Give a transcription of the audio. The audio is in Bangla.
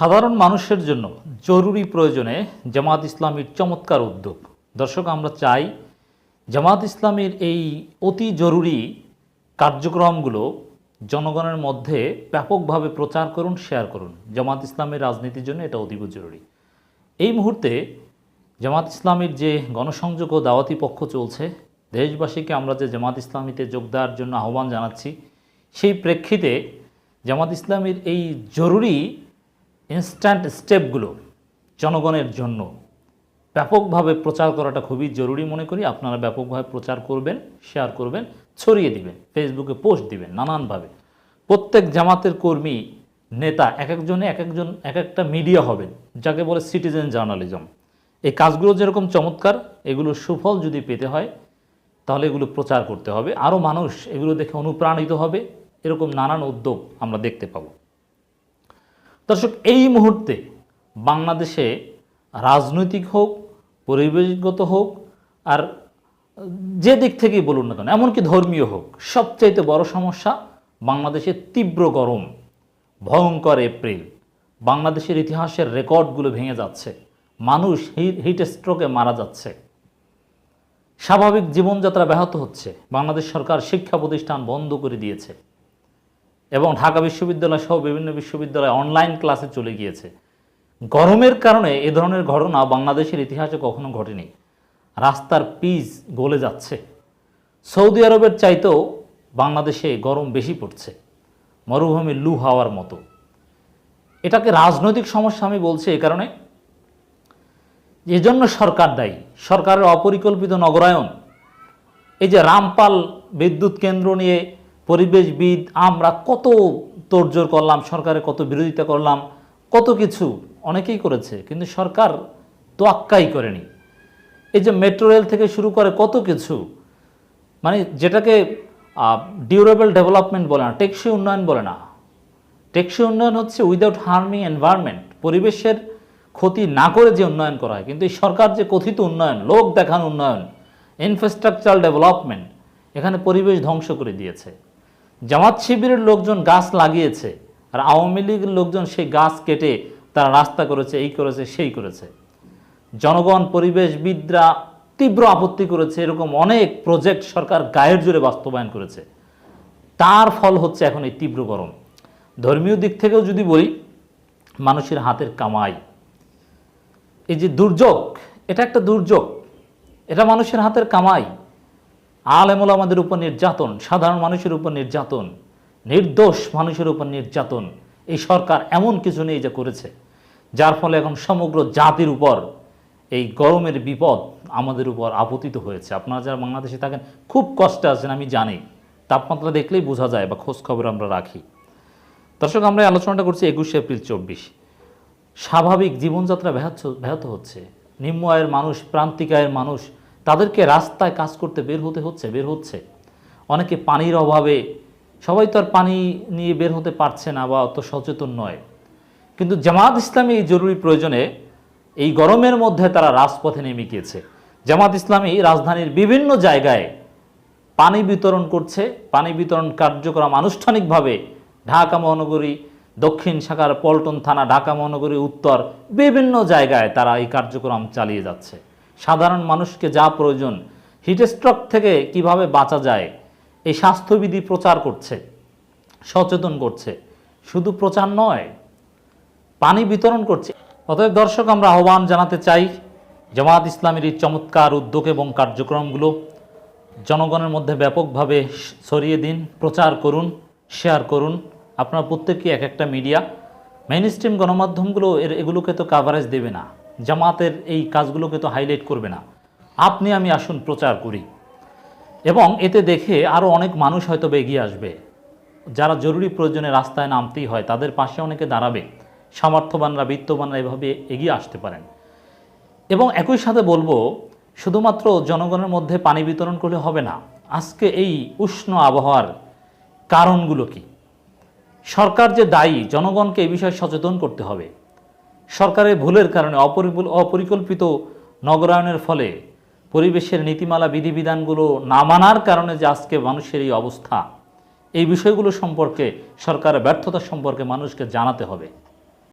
সাধারণ মানুষের জন্য জরুরি প্রয়োজনে জামাত ইসলামীর চমৎকার উদ্যোগ। দর্শক, আমরা চাই জামাত ইসলামের এই অতি জরুরি কার্যক্রমগুলো জনগণের মধ্যে ব্যাপকভাবে প্রচার করুন শেয়ার করুন। জামাত ইসলামের রাজনীতির জন্য এটা অতীব জরুরি। এই মুহূর্তে জামাত ইসলামীর যে গণসংযোগ ও দাওয়াতি পক্ষ চলছে, দেশবাসীকে আমরা যে জামাত ইসলামীতে যোগ দেওয়ার জন্য আহ্বান জানাচ্ছি, সেই প্রেক্ষিতে জামাত ইসলামীর এই জরুরি ইনস্ট্যান্ট স্টেপগুলো জনগণের জন্য ব্যাপকভাবে প্রচার করাটা খুবই জরুরি মনে করি। আপনারা ব্যাপকভাবে প্রচার করবেন শেয়ার করবেন, ছড়িয়ে দিবেন ফেসবুকে পোস্ট দিবেন নানানভাবে। প্রত্যেক জামাতের কর্মী, নেতা এক একজনে এক একজন এক একটা মিডিয়া হবেন, যাকে বলে সিটিজেন জার্নালিজম এই কাজগুলো যেরকম চমৎকার এগুলো সুফল যদি পেতে হয়, তাহলে এগুলো প্রচার করতে হবে। আরও মানুষ এগুলো দেখে অনুপ্রাণিত হবে, এরকম নানান উদ্যোগ আমরা দেখতে পাবো। দর্শক, এই মুহূর্তে বাংলাদেশে রাজনৈতিক হোক, পরিবেশগত হোক, আর যে দিক থেকেই বলুন না কেন, এমনকি ধর্মীয় হোক, সবচাইতে বড় সমস্যা বাংলাদেশের তীব্র গরম, ভয়ঙ্কর এপ্রিল। বাংলাদেশের ইতিহাসের রেকর্ডগুলো ভেঙে যাচ্ছে, মানুষ হিট স্ট্রোকে মারা যাচ্ছে। স্বাভাবিক জীবনযাত্রা ব্যাহত হচ্ছে, বাংলাদেশ সরকার শিক্ষা প্রতিষ্ঠান বন্ধ করে দিয়েছে। এবং ঢাকা বিশ্ববিদ্যালয় সহ বিভিন্ন বিশ্ববিদ্যালয় অনলাইন ক্লাসে চলে গিয়েছে। গরমের কারণে এ ধরনের ঘটনা বাংলাদেশের ইতিহাসে কখনো ঘটেনি। রাস্তার পিচ গলে যাচ্ছে। সৌদি আরবের চাইতেও বাংলাদেশে গরম বেশি পড়ছে। মরুভূমি লু হাওয়ার মতো। এটাকে রাজনৈতিক সমস্যা আমি বলছি এই কারণে। এজন্য সরকার দায়ী। সরকারের অপরিকল্পিত নগরায়ন। এই যে রামপাল বিদ্যুৎ কেন্দ্র নিয়ে পরিবেশবিদ, আমরা কত তোড়জোড় করলাম, সরকারের কত বিরোধিতা করলাম, কত কিছু অনেকেই করেছে, কিন্তু সরকার তোয়াক্কাই করেনি। এই যে মেট্রো রেল থেকে শুরু করে কত কিছু মানে যেটাকে ডিউরেবল ডেভেলপমেন্ট বলে না, টেকসই উন্নয়ন বলে না। টেকসই উন্নয়ন হচ্ছে উইদাউট হার্মিং এনভায়রনমেন্ট পরিবেশের ক্ষতি না করে যে উন্নয়ন করা হয়, কিন্তু এই সরকার যে কথিত উন্নয়ন, লোক দেখান উন্নয়ন ইনফ্রাস্ট্রাকচার ডেভেলপমেন্ট এখানে পরিবেশ ধ্বংস করে দিয়েছে। জামাত শিবিরের লোকজন গাছ লাগিয়েছে আর আওয়ামী লীগের লোকজন সেই গাছ কেটে তারা রাস্তা করেছে, এই করেছে, সেই করেছে। জনগণ, পরিবেশবিদরা তীব্র আপত্তি করেছে, এরকম অনেক প্রজেক্ট সরকার গায়ের জোরে বাস্তবায়ন করেছে। তার ফল হচ্ছে এখন এই তীব্র গরম। ধর্মীয় দিক থেকেও যদি বলি, মানুষের হাতের কামাই। এই যে দুর্যোগ, এটা একটা দুর্যোগ। এটা মানুষের হাতের কামাই। আলেমুল আমাদের উপর নির্যাতন, সাধারণ মানুষের উপর নির্যাতন, নির্দোষ মানুষের উপর নির্যাতন। এই সরকার এমন কিছু নেই যে করেছে, যার ফলে এখন সমগ্র জাতির উপর এই গরমের বিপদ আমাদের উপর আপতিত হয়েছে। আপনারা যারা বাংলাদেশে থাকেন, খুব কষ্টে আছেন, আমি জানি। তাপমাত্রা দেখলেই বোঝা যায় বা খোঁজ খবর আমরা রাখি। দর্শক, আমরা আলোচনাটা করছি একুশে এপ্রিল চব্বিশ। স্বাভাবিক জীবনযাত্রা ব্যাহত ব্যাহত হচ্ছে। নিম্ন আয়ের মানুষ, প্রান্তিক আয়ের মানুষ তাদেরকে রাস্তায় কাজ করতে বের হতে হচ্ছে, বের হচ্ছে। অনেকে পানির অভাবে, সবাই তো আর পানি নিয়ে বের হতে পারছে না বা অত সচেতন নয়। কিন্তু জামাত ইসলামী এই জরুরি প্রয়োজনে এই গরমের মধ্যে তারা রাজপথে নেমে গিয়েছে। জামাত ইসলামী রাজধানীর বিভিন্ন জায়গায় পানি বিতরণ করছে। পানি বিতরণ কার্যক্রম আনুষ্ঠানিকভাবে ঢাকা মহানগরী, দক্ষিণ শাখার পল্টন থানা, ঢাকা মহানগরী, উত্তর বিভিন্ন জায়গায় তারা এই কার্যক্রম চালিয়ে যাচ্ছে। সাধারণ মানুষকে যা প্রয়োজন হিটস্ট্রোক থেকে কীভাবে বাঁচা যায়, এই স্বাস্থ্যবিধি প্রচার করছে, সচেতন করছে। শুধু প্রচার নয়, পানি বিতরণ করছে। অতএব দর্শক, আমরা আহ্বান জানাতে চাই জামাত ইসলামের এই চমৎকার উদ্যোগ এবং কার্যক্রমগুলো জনগণের মধ্যে ব্যাপকভাবে ছড়িয়ে দিন, প্রচার করুন শেয়ার করুন। আপনার প্রত্যেককে এক একটা মিডিয়া মেইন স্ট্রিম গণমাধ্যমগুলো এর, এগুলোকে তো কাভারেজ দেবে না। জামাতের এই কাজগুলোকে তো হাইলাইট করবে না। আপনি, আমি আসুন প্রচার করি। এবং এতে দেখে আরও অনেক মানুষ হয়তো এগিয়ে আসবে। যারা জরুরি প্রয়োজনে রাস্তায় নামতেই হয়, তাদের পাশে অনেকে দাঁড়াবে। সামর্থ্যবানরা, বিত্তবানরা এভাবে এগিয়ে আসতে পারেন। এবং একই সাথে বলব, শুধুমাত্র জনগণের মধ্যে পানি বিতরণ করলে হবে না। আজকে এই উষ্ণ আবহাওয়ার কারণগুলো কি? সরকার যে দায়ী, জনগণকে এই বিষয়ে সচেতন করতে হবে। সরকারের ভুলের কারণে অপরিকল- অপরিকল্পিত নগরায়নের ফলে পরিবেশের নীতিমালা, বিধিবিধানগুলো না মানার কারণে যে আজকে মানুষের এই অবস্থা, এই বিষয়গুলো সম্পর্কে সরকারের ব্যর্থতা সম্পর্কে মানুষকে জানাতে হবে।